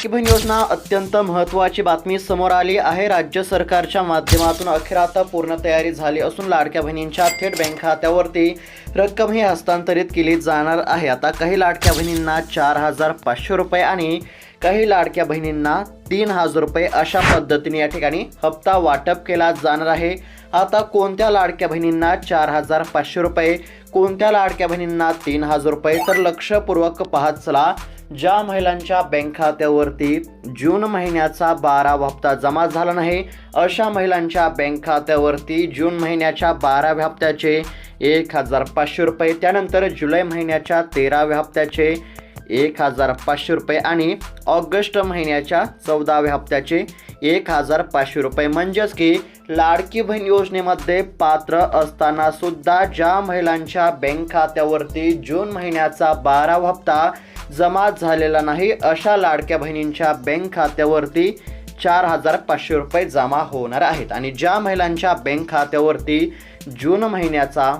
लाडकी बहीण योजना अत्यंत महत्त्वाची बातमी समोर आली आहे. राज्य सरकारच्या माध्यमातून अखेर आता पूर्ण तयारी झाली असून लाडक्या बहिणींच्या थेट बँक खात्यावरती रक्कम ही हस्तांतरित केली जाणार आहे. आता काही लाडक्या बहिणींना चार हजार पाचशे रुपये आणि काही लाडक्या बहिणींना तीन हजार रुपये अशा पद्धतीने या ठिकाणी हप्ता वाटप केला जाणार आहे. आता कोणत्या लाडक्या बहिणींना चार हजार पाचशे रुपये कोणत्या लाडक्या बहिणींना तीन हजार रुपये? तर लक्षपूर्वक पाहत चला ज्या महिलांच्या बँक खात्यावरती जून महिन्याचा बारा हप्ता जमा झाला नाही अशा महिलांच्या बँक खात्यावरती जून महिन्याच्या बाराव्या हप्त्याचे एक हजार पाचशे रुपये त्यानंतर जुलै महिन्याच्या तेराव्या हप्त्याचे एक हजार पाचशे रुपये आणि ऑगस्ट महिन्याच्या चौदाव्या हप्त्याचे एक हजार पाचशे रुपये. म्हणजेच की लाडकी बहीण योजनेमध्ये पात्र असताना सुद्धा ज्या महिलांच्या बँक खात्यावरती जून महिन्याचा बारावा हप्ता जमा झालेला नाही अशा लाडक्या बहिणींच्या बँक खात्यावरती चार हजार पाचशे रुपये जमा होणार आहेत. आणि ज्या महिलांच्या बँक खात्यावरती जून महिन्याचा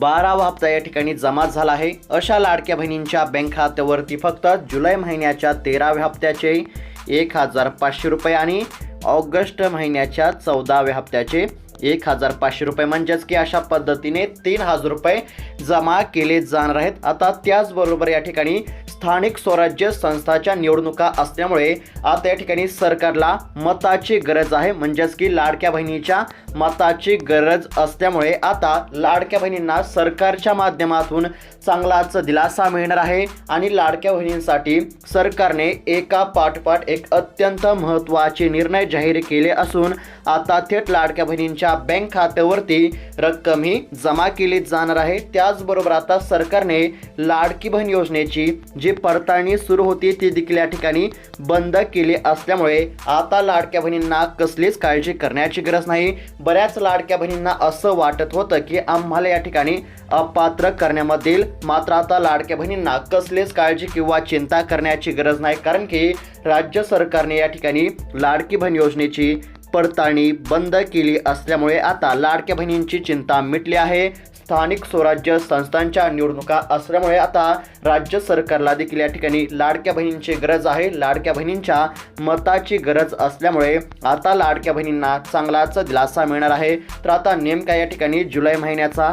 बारावा हप्ता या ठिकाणी जमा झाला आहे अशा लाडक्या बहिणींच्या बँक खात्यावरती फक्त जुलै महिन्याच्या तेराव्या हप्त्याचे एक हजार पाचशे रुपये आणि ऑगस्ट महिन्याच्या चौदाव्या हप्त्याचे एक हजार पाचशे रुपये म्हणजेच की अशा पद्धतीने तीन हजार रुपये जमा केले जाणार आहेत. आता त्याचबरोबर या ठिकाणी स्थानिक स्वराज्य संस्थाच्या निवडणुका असल्यामुळे आता या ठिकाणी सरकारला मताची गरज आहे. म्हणजेच की लाडक्या बहिणीच्या मताची गरज असल्यामुळे आता लाडक्या बहिणींना सरकारच्या माध्यमातून चांगलाच दिलासा मिळणार आहे आणि लाडक्या बहिणींसाठी सरकारने एका पाठपाठ एक अत्यंत महत्त्वाचे निर्णय जाहीर केले असून आता थेट लाडक्या बहिणींच्या बँक खात्यावरती रक्कम ही जमा केली जाणार आहे. त्याचबरोबर आता सरकारने लाडकी बहीण योजनेची जी पडताळणी सुरू होती ती देखील या ठिकाणी बंद केली असल्यामुळे आता लाडक्या बहिणींना कसलीच काळजी करण्याची गरज नाही. बऱ्याच लाडक्या बहिणींना असं वाटत होतं की आम्हाला या ठिकाणी अपात्र करण्यामधील मात्र आता लाडक्या बहिणींना कसलीच काळजी किंवा चिंता करण्याची गरज नाही कारण की राज्य सरकारने या ठिकाणी लाडकी बहीण योजनेची पडताळणी बंद केली असल्यामुळे आता लाडक्या बहिणींची चिंता मिटली आहे. स्थानिक स्वराज्य संस्थांच्या निवडणुका असल्यामुळे आता राज्य सरकारला देखील या ठिकाणी लाडक्या बहिणींची गरज आहे. लाडक्या बहिणींच्या मताची गरज असल्यामुळे आता लाडक्या बहिणींना चांगलाच दिलासा मिळणार आहे. तर आता नेमका या ठिकाणी जुलै महिन्याचा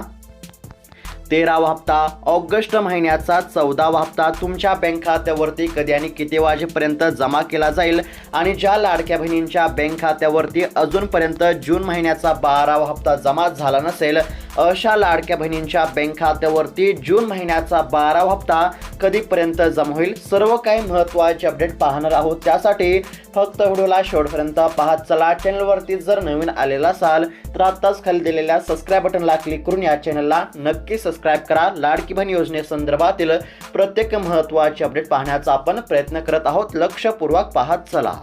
तेरावा हप्ता. ऑगस्ट महिन्याचा चौदावा हप्ता. तुमच्या बँक खात्यावरती कधी आणि किती वाजेपर्यंत जमा केला जाईल? आणि ज्या लाडक्या बहिणींच्या बँक खात्यावरती अजूनपर्यंत जून महिन्याचा बारावा हप्ता जमा झाला नसेल अशा लाडक्या बहिणींच्या बँक खात्यावरती जून महिन्याचा बारावा हप्ता कधीपर्यंत जमा होईल? सर्व काही महत्त्वाचे अपडेट पाहणार आहोत. त्यासाठी फक्त व्हिडिओला शेवटपर्यंत पाहत चला चॅनलवरती जर नवीन आलेला असाल तर आत्ताच खाली दिलेल्या सबस्क्राईब बटनला क्लिक करून या चॅनलला नक्की सबस्क्राईब करा. लाडकी बहीण योजनेसंदर्भातील प्रत्येक महत्त्वाचे अपडेट पाहण्याचा आपण प्रयत्न करत आहोत. लक्षपूर्वक पाहत चला.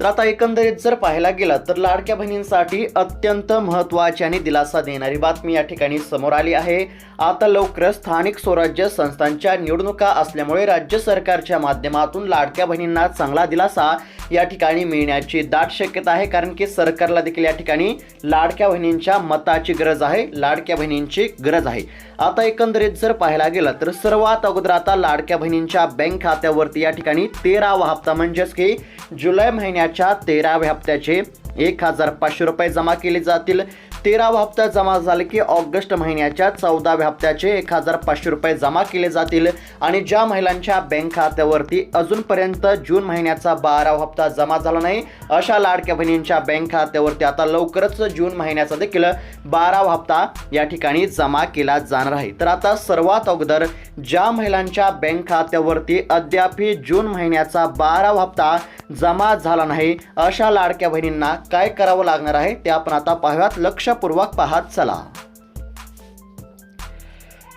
तर आता एकंदरीत जर पाहायला गेलं तर लाडक्या बहिणींसाठी अत्यंत महत्त्वाची आणि दिलासा देणारी बातमी या ठिकाणी समोर आली आहे. आता लवकरच स्थानिक स्वराज्य संस्थांच्या निवडणुका असल्यामुळे राज्य सरकारच्या माध्यमातून लाडक्या बहिणींना चांगला दिलासा या ठिकाणी मिळण्याची दाट शक्यता आहे कारण की सरकारला देखील या ठिकाणी लाडक्या बहिणींच्या मताची गरज आहे लाडक्या बहिणींची गरज आहे. आता एकंदरीत जर पाहायला गेलं तर सर्वात अगोदर आता लाडक्या बहिणींच्या बँक खात्यावरती या ठिकाणी तेरावा हप्ता म्हणजेच की जुलै महिन्याच्या तेराव्या हप्त्याचे एक हजार पाचशे रुपये जमा केले जातील. तेरावा हप्ता जमा झाले की ऑगस्ट महिन्याच्या चौदाव्या हप्त्याचे एक हजार पाचशे रुपये जमा केले जातील. आणि ज्या महिलांच्या बँक खात्यावरती अजूनपर्यंत जून महिन्याचा बारावा हप्ता जमा झाला नाही अशा लाडक्या बहिणींच्या बँक खात्यावरती आता लवकरच जून महिन्याचा देखील बारावा हप्ता या ठिकाणी जमा केला जाणार आहे. तर आता सर्वात अगोदर ज्या महिलांच्या बँक खात्यावरती अद्यापही जून महिन्याचा बारावा हप्ता जमा झाला नाही अशा लाडक्या बहिणींना काय करावं लागणार आहे ते आपण आता पाहूयात. लक्षपूर्वक पाहत चला.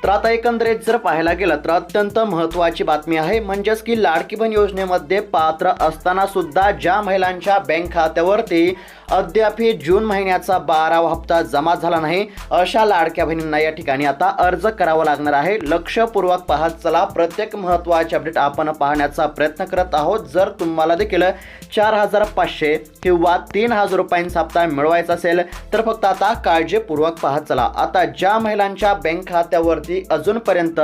तर आता एकंदरीत जर पाहायला गेलं तर अत्यंत महत्त्वाची बातमी आहे म्हणजेच की लाडकी बहीण योजनेमध्ये पात्र असताना सुद्धा ज्या महिलांच्या बँक खात्यावरती अद्यापही जून महिन्याचा बारावा हप्ता जमा झाला नाही. अशा लाडक्या बहिणींना या ठिकाणी आता अर्ज करावा लागणार आहे. लक्षपूर्वक पाहत चला. प्रत्येक महत्त्वाचे अपडेट आपण पाहण्याचा प्रयत्न करत आहोत. जर तुम्हाला देखील चार हजार पाचशे किंवा तीन हजार रुपयांचा हप्ता मिळवायचा असेल तर फक्त आता काळजीपूर्वक पाहत चला. आता ज्या महिलांच्या बँक खात्यावरती अजूनपर्यंत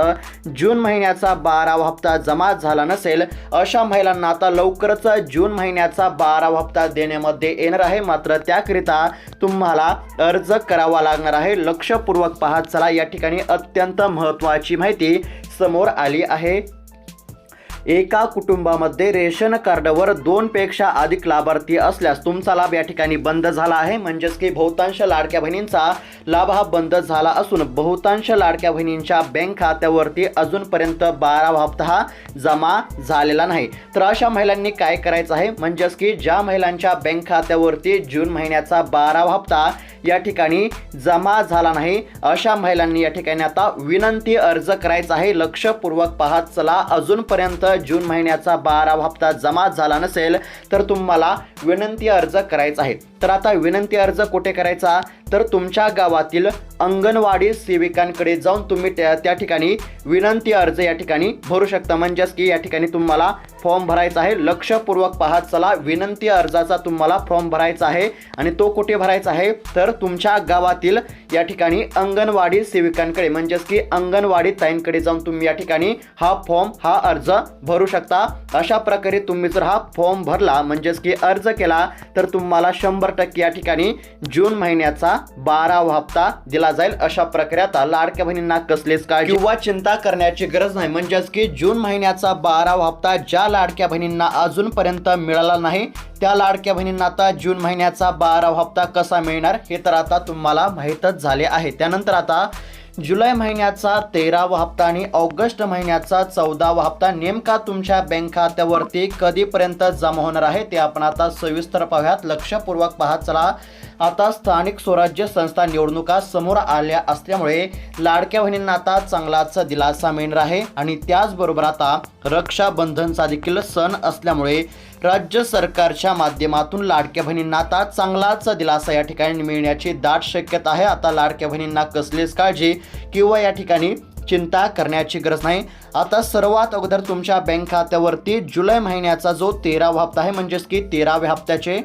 जून महिन्याचा बारावा हप्ता जमा झाला नसेल अशा महिलांना आता लवकरच जून महिन्याचा बारावा हप्ता देण्यामध्ये येणार आहे. मात्र त्याकरिता तुम्हाला अर्ज करावा लागणार आहे. लक्षपूर्वक पाहत चला. या ठिकाणी अत्यंत महत्त्वाची माहिती समोर आली आहे. एका कुटुंबामध्ये रेशन कार्डवर दोनपेक्षा अधिक लाभार्थी असल्यास तुमचा लाभ या ठिकाणी बंद झाला आहे. म्हणजेच की बहुतांश लाडक्या बहिणींचा लाभ हा बंद झाला असून बहुतांश लाडक्या बहिणींच्या बँक खात्यावरती अजूनपर्यंत बारावा हप्ता हा जमा झालेला नाही. तर अशा महिलांनी काय करायचं आहे? म्हणजेच की ज्या महिलांच्या बँक खात्यावरती जून महिन्याचा बारावा हप्ता या ठिकाणी जमा झाला नाही अशा महिलांनी या ठिकाणी आता विनंती अर्ज करायचा आहे. लक्षपूर्वक पाहत चला. अजूनपर्यंत जून महिन्याचा बारावा हप्ता जमा झाला नसेल तर तुम्हाला विनंती अर्ज करायचा आहे. तर आता विनंती अर्ज कुठे करायचा? तर तुमच्या गावातील अंगणवाडी सेविकांकडे जाऊन तुम्ही त्या त्या ठिकाणी विनंती अर्ज या ठिकाणी भरू शकता. म्हणजेच की या ठिकाणी तुम्हाला फॉर्म भरायचा आहे. लक्षपूर्वक पाहत चला. विनंती अर्जाचा तुम्हाला फॉर्म भरायचा आहे आणि तो कुठे भरायचा आहे? तर तुमच्या गावातील या ठिकाणी अंगणवाडी सेविकांकडे म्हणजेच की अंगणवाडी ताईंकडे जाऊन तुम्ही या ठिकाणी हा फॉर्म हा अर्ज भरू शकता. अशा प्रकारे तुम्ही जर हा फॉर्म भरला म्हणजेच की अर्ज केला तर तुम्हाला शंभर टक्के या ठिकाणी जून महिन्याचा बारावा हप्ता दिला जाईल. अशा प्रकारे आता लाडक्या बहिणींना कसलेच काळजी किंवा चिंता करण्याची गरज नाही. म्हणजेच की जून महिन्याचा बारावा हप्ता ज्या लाडक्या बहिणींना अजूनपर्यंत मिळाला नाही. त्या लाडक्या बहिणींना आता जून महिन्याचा बारावा हप्ता कसा मिळणार हे तर आता तुम्हाला माहीतच झाले आहे. त्यानंतर आता जुलै महिन्याचा तेरावा हप्ता आणि ऑगस्ट महिन्याचा चौदावा हप्ता नेमका तुमच्या बँक खात्यावरती कधीपर्यंत जमा होणार आहे ते आपण आता सविस्तर पाहूयात. लक्षपूर्वक पाहत चला. आता स्थानिक स्वराज्य संस्था निवडणुका समोर आल्या असल्यामुळे लाडक्या बहिणींना आता चांगलाच दिलासा मिळणार आहे. आणि त्याचबरोबर आता रक्षाबंधनचा देखील सण असल्यामुळे राज्य सरकारच्या माध्यमातून लाडक्या बहिणींना आता चांगलाच दिलासा या ठिकाणी मिळण्याची दाट शक्यता आहे. आता लाडक्या बहिणींना कसलीच काळजी किंवा या ठिकाणी चिंता करण्याची गरज नाही. आता सर्वात अगोदर तुमच्या बँक खात्यावरती जुलै महिन्याचा जो तेरावा हप्ता आहे म्हणजेच की तेराव्या हप्त्याचे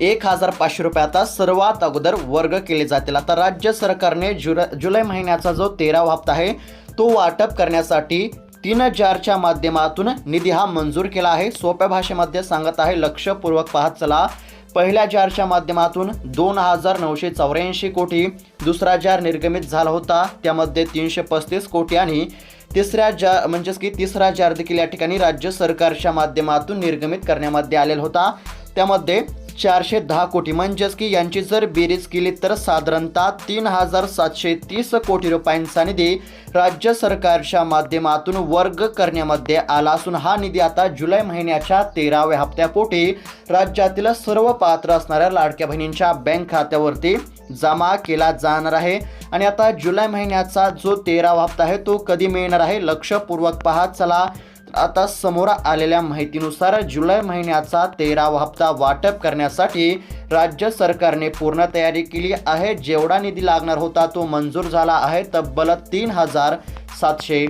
एक हजार पाचशे रुपये आता सर्वात अगोदर वर्ग केले जातील. आता राज्य सरकारने जुलै जुलै महिन्याचा जो तेरावा हप्ता आहे तो वाटप करण्यासाठी तीन जारच्या माध्यमातून निधी हा मंजूर केला आहे. सोप्या भाषेमध्ये सांगत आहे लक्षपूर्वक पाहत चला. पहिल्या जारच्या माध्यमातून दोन हजार नऊशे चौऱ्याऐंशी कोटी दुसरा जार निर्गमित झाला होता. त्यामध्ये तीनशे पस्तीस कोटी आणि तिसऱ्या जा म्हणजेच की तिसरा जार देखील या ठिकाणी राज्य सरकारच्या माध्यमातून निर्गमित करण्यामध्ये आलेला होता. त्यामध्ये चारशे दहा कोटी. म्हणजेच की यांची जर बेरीज केली तर साधारणतः तीन हजार सातशे तीस कोटी रुपयांचा निधी राज्य सरकारच्या माध्यमातून वर्ग करण्यामध्ये आला असून हा निधी आता जुलै महिन्याच्या तेराव्या हप्त्यापोटी राज्यातील सर्व पात्र असणाऱ्या लाडक्या बहिणींच्या बँक खात्यावरती जमा केला जाणार आहे. आणि आता जुलै महिन्याचा जो तेरावा हप्ता आहे तो कधी मिळणार आहे? लक्षपूर्वक पाहत चला आता समोर आलेल्या माहितीनुसार जुलै महिन्याचा तेरावा हप्ता वाटप करण्यासाठी राज्य सरकारने पूर्ण तयारी केली आहे. जेवढा निधी लागणार होता तो मंजूर झाला आहे. तब्बल तीन हजार सातशे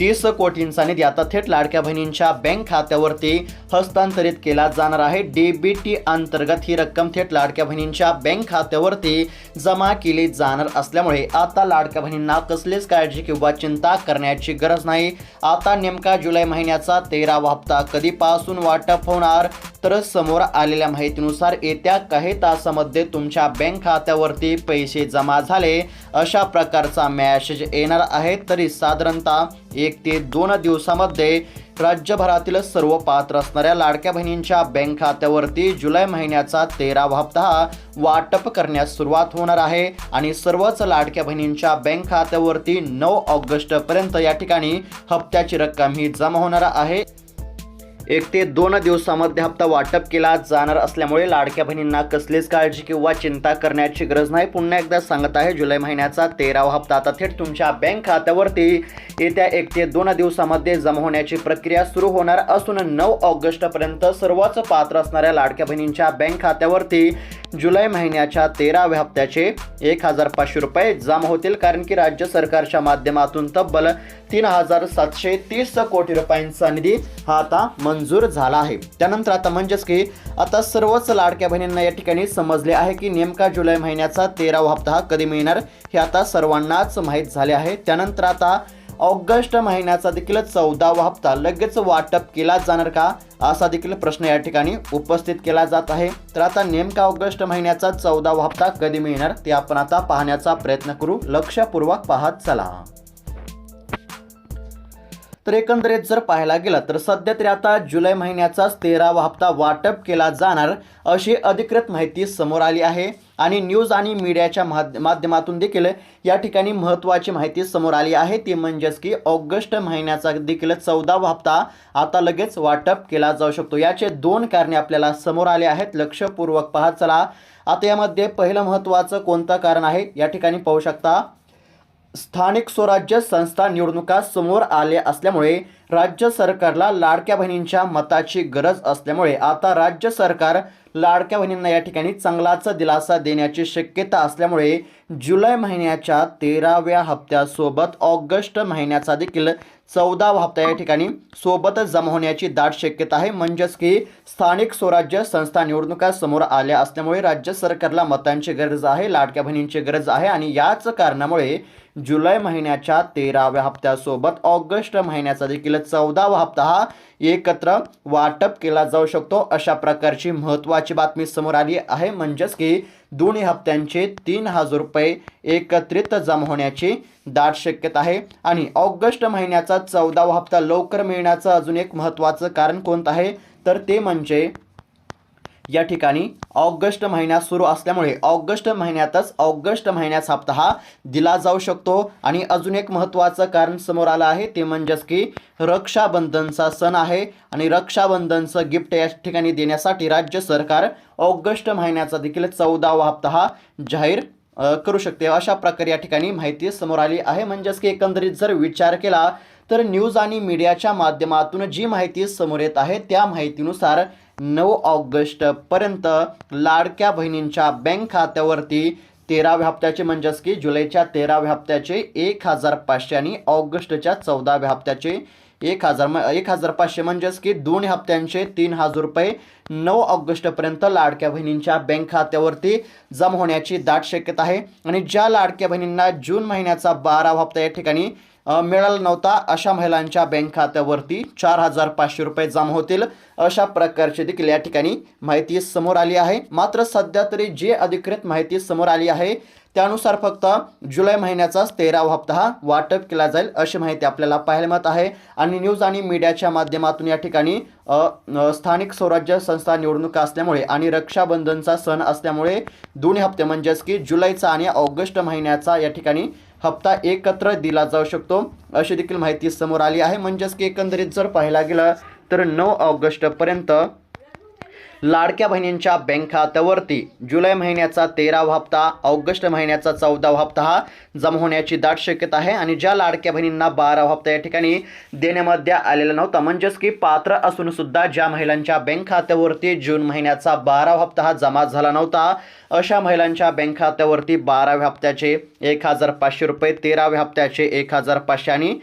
तीस कोटींचा निधी आता थेट लाडक्या बहिणींच्या बँक खात्यावरती हस्तांतरित केला जाणार आहे. डीबीटी अंतर्गत ही रक्कम थेट लाडक्या बहिणींच्या बँक खात्यावरती जमा केली जाणार असल्यामुळे आता लाडक्या बहिणींना कसलीच काळजी किंवा चिंता करण्याची गरज नाही. आता नेमका जुलै महिन्याचा तेरावा हप्ता कधीपासून वाटप होणार? तर समोर आलेल्या माहितीनुसार येत्या काही तासामध्ये तुमच्या बँक खात्यावरती पैसे जमा झाले. अशा प्रकारचा मॅसेज येणार आहे. तरी साधारणतः एक ते दोन दिवसामध्ये राज्यभरातील सर्व पात्र असणाऱ्या लाडक्या बहिणींच्या बँक खात्यावरती जुलै महिन्याचा तेरावा हप्ता वाटप करण्यास सुरुवात होणार आहे आणि सर्वच लाडक्या बहिणींच्या बँक खात्यावरती नऊ ऑगस्टपर्यंत या ठिकाणी हप्त्याची रक्कम ही जमा होणार आहे. एक ते दोन दिवसामध्ये हप्ता वाटप केला जाणार असल्यामुळे लाडक्या बहिणींना कसलीच काळजी किंवा चिंता करण्याची गरज नाही. पुन्हा एकदा सांगत आहे जुलै महिन्याचा तेरावा हप्ता. आता थेट तुमच्या बँक खात्यावरती येत्या एक ते दोन दिवसामध्ये जमा होण्याची प्रक्रिया सुरू होणार असून नऊ ऑगस्टपर्यंत सर्वच पात्र असणाऱ्या लाडक्या बहिणींच्या बँक खात्यावरती जुलै महिन्याच्या तेराव्या हप्त्याचे एक हजार पाचशे रुपये जमा होतील कारण की राज्य सरकारच्या माध्यमातून तब्बल तीन हजार सातशे तीस कोटी रुपयांचा निधी हा आता मंजूर झाला आहे. त्यानंतर आता म्हणजेच की आता सर्वच लाडक्या बहिणींना या ठिकाणी समजले आहे की नेमका जुलै महिन्याचा तेरावा हप्ता हा कधी मिळणार हे आता सर्वांनाच माहीत झाले आहे. त्यानंतर आता ऑगस्ट महिन्याचा देखील चौदावा हप्ता लगेच वाटप केला जाणार का असा देखील प्रश्न या ठिकाणी उपस्थित केला जात आहे. तर आता नेमका ऑगस्ट महिन्याचा चौदावा हप्ता कधी मिळणार ते आपण आता पाहण्याचा प्रयत्न करू. लक्षपूर्वक पाहत चला. तर एकंदरीत जर पाहायला गेलं तर सध्या तरी आता जुलै महिन्याचाच तेरावा हप्ता वाटप केला जाणार अशी अधिकृत माहिती समोर आली आहे. आणि न्यूज आणि मीडियाच्या माध्यमातून देखील या ठिकाणी महत्त्वाची माहिती समोर आली आहे. ती म्हणजेच की ऑगस्ट महिन्याचा देखील चौदावा हप्ता आता लगेच वाटप केला जाऊ शकतो. याचे दोन कारणे आपल्याला समोर आले आहेत. लक्षपूर्वक पाहत चला. आता यामध्ये पहिलं महत्त्वाचं कोणतं कारण आहे? या ठिकाणी पाहू शकता. स्थानिक स्वराज्य संस्था निवडणुका समोर आल्या असल्यामुळे राज्य सरकारला लाडक्या बहिणींच्या मताची गरज असल्यामुळे आता राज्य सरकार लाडक्या बहिणींना या ठिकाणी चांगलाच दिलासा देण्याची शक्यता असल्यामुळे जुलै महिन्याच्या तेराव्या हप्त्यासोबत ऑगस्ट महिन्याचा देखील चौदावा हप्ता या ठिकाणी सोबतच जमा होण्याची दाट शक्यता आहे. म्हणजेच की स्थानिक स्वराज्य संस्था निवडणुका समोर आल्या असल्यामुळे राज्य सरकारला मतांची गरज आहे लाडक्या बहिणींची गरज आहे आणि याच कारणामुळे जुलै महिन्याच्या तेराव्या हप्त्यासोबत ऑगस्ट महिन्याचा देखील चौदावा हप्ता हा एकत्र वाटप केला जाऊ शकतो. अशा प्रकारची महत्त्वाची बातमी समोर आली आहे. म्हणजेच की दोन्ही हप्त्यांचे तीन हजार रुपये एकत्रित जमा होण्याची दाट शक्यता आहे. आणि ऑगस्ट महिन्याचा चौदावा हप्ता लवकर मिळण्याचं अजून एक महत्त्वाचं कारण कोणतं आहे? तर ते म्हणजे या ठिकाणी ऑगस्ट महिन्यात सुरू असल्यामुळे ऑगस्ट महिन्यातच ऑगस्ट महिन्याचा हप्ता हा दिला जाऊ शकतो. आणि अजून एक महत्त्वाचं कारण समोर आलं आहे ते म्हणजेच की रक्षाबंधनचा सण आहे. आणि रक्षाबंधनचं गिफ्ट या ठिकाणी देण्यासाठी राज्य सरकार ऑगस्ट महिन्याचा देखील चौदावा हप्ता हा जाहीर करू शकते. अशा प्रकारे या ठिकाणी माहिती समोर आली आहे. म्हणजेच की एकंदरीत जर विचार केला तर न्यूज आणि मीडियाच्या माध्यमातून जी माहिती समोर येत आहे त्या माहितीनुसार नऊ ऑगस्टपर्यंत लाडक्या बहिणींच्या बँक खात्यावरती तेराव्या हप्त्याचे म्हणजेच की जुलैच्या तेराव्या हप्त्याचे एक हजार पाचशे आणि ऑगस्टच्या चौदाव्या हप्त्याचे एक हजार म एक हजार पाचशे म्हणजेच की दोन हप्त्यांचे तीन हजार रुपये नऊ ऑगस्टपर्यंत लाडक्या बहिणींच्या बँक खात्यावरती जमा होण्याची दाट शक्यता आहे. आणि ज्या लाडक्या बहिणींना जून महिन्याचा बारावा हप्ता या ठिकाणी मिळाला नव्हता. अशा महिलांच्या बँक खात्यावरती चार हजार पाचशे रुपये जमा होतील. अशा प्रकारची देखील या ठिकाणी माहिती समोर आली आहे. मात्र सध्या तरी जे अधिकृत माहिती समोर आली आहे त्यानुसार फक्त जुलै महिन्याचाच तेरावा हप्ता हा वाटप केला जाईल अशी माहिती आपल्याला पाहायला मिळत आहे. आणि न्यूज आणि मीडियाच्या माध्यमातून या ठिकाणी स्थानिक स्वराज्य संस्था निवडणुका असल्यामुळे आणि रक्षाबंधनचा सण असल्यामुळे दोन्ही हप्ते म्हणजेच की जुलैचा आणि ऑगस्ट महिन्याचा या ठिकाणी हप्ता एकत्र दिला जाऊ शकतो. अशी देखील माहिती समोर आली आहे. म्हणजेच की एकंदरीत जर पाहायला गेलं तर नऊ ऑगस्टपर्यंत लाडक्या बहिणींच्या बँक खात्यावरती जुलै महिन्याचा तेरावा हप्ता ऑगस्ट महिन्याचा चौदावा हप्ता हा जमा होण्याची दाट शक्यता आहे आणि ज्या लाडक्या बहिणींना बारावा हप्ता या ठिकाणी देण्यामध्ये आलेला नव्हता म्हणजेच की पात्र असून सुद्धा ज्या महिलांच्या बँक खात्यावरती जून महिन्याचा बारावा हप्ता हा जमा झाला नव्हता अशा महिलांच्या बँक खात्यावरती बाराव्या हप्त्याचे एक हजार पाचशे रुपये तेराव्या हप्त्याचे एक हजार पाचशे आणि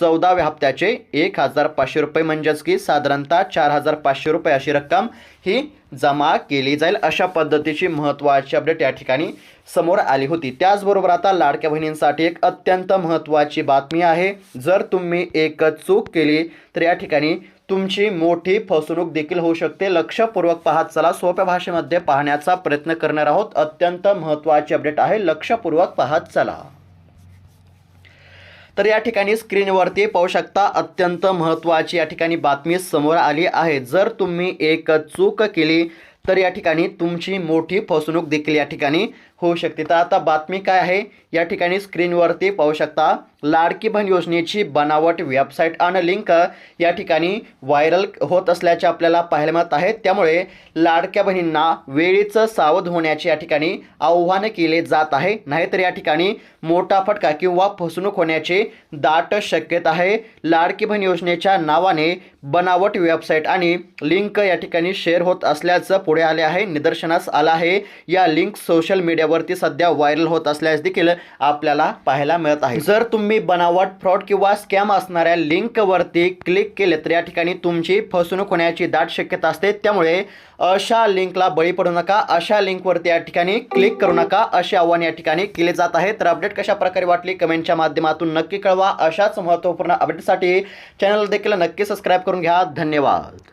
चौदाव्या हप्त्याचे एक हजार पाचशे रुपये म्हणजेच की साधारणतः चार हजार पाचशे रुपये अशी रक्कम ही जमा केली जाईल अशा पद्धतीची महत्त्वाची अपडेट या ठिकाणी समोर आली होती. त्याचबरोबर आता लाडक्या बहिणींसाठी एक अत्यंत महत्त्वाची बातमी आहे. जर तुम्ही एक चूक केली तर या ठिकाणी तुमची मोठी फसवणूक देखील होऊ शकते. लक्षपूर्वक पाहत चला. सोप्या भाषेमध्ये पाहण्याचा प्रयत्न करणार आहोत. अत्यंत महत्त्वाची अपडेट आहे. लक्षपूर्वक पाहत चला. तर या ठिकाणी स्क्रीनवरती पाहू शकता अत्यंत महत्त्वाची या ठिकाणी बातमी समोर आली आहे. जर तुम्ही एक चूक केली तर या ठिकाणी तुमची मोठी फसवणूक देखील या ठिकाणी होऊ शकते. तर आता बातमी काय आहे? या ठिकाणी स्क्रीनवरती पाहू शकता लाडकी बहीण योजनेची बनावट वेबसाईट आणि लिंक या ठिकाणी व्हायरल होत असल्याचे आपल्याला पाहायला मिळत आहे. त्यामुळे लाडक्या बहिणींना वेळीच सावध होण्याचे या ठिकाणी आव्हान केले जात आहे. नाहीतर या ठिकाणी मोठा फटका किंवा फसवणूक होण्याची दाट शक्यता आहे. लाडकी बहीण योजनेच्या नावाने बनावट वेबसाईट आणि लिंक या ठिकाणी शेअर होत असल्याचं पुढे आले आहे. निदर्शनास आलं आहे. या लिंक सोशल मीडियावरती सध्या व्हायरल होत असल्यास देखील आपल्याला पाहायला मिळत आहे. जर तुम्ही बनावट फ्रॉड किंवा स्कॅम असणाऱ्या लिंकवरती क्लिक केले तर या ठिकाणी तुमची फसवणूक होण्याची दाट शक्यता असते. त्यामुळे अशा लिंकला बळी पडू नका. अशा लिंकवरती या ठिकाणी क्लिक करू नका. असे आव्हान या ठिकाणी केले जात आहे तर अपडेट कशा प्रकारे वाटली कमेंटच्या माध्यमातून नक्की कळवा. अशाच महत्त्वपूर्ण अपडेटसाठी चॅनल देखील नक्की सबस्क्राईब करून घ्या. धन्यवाद.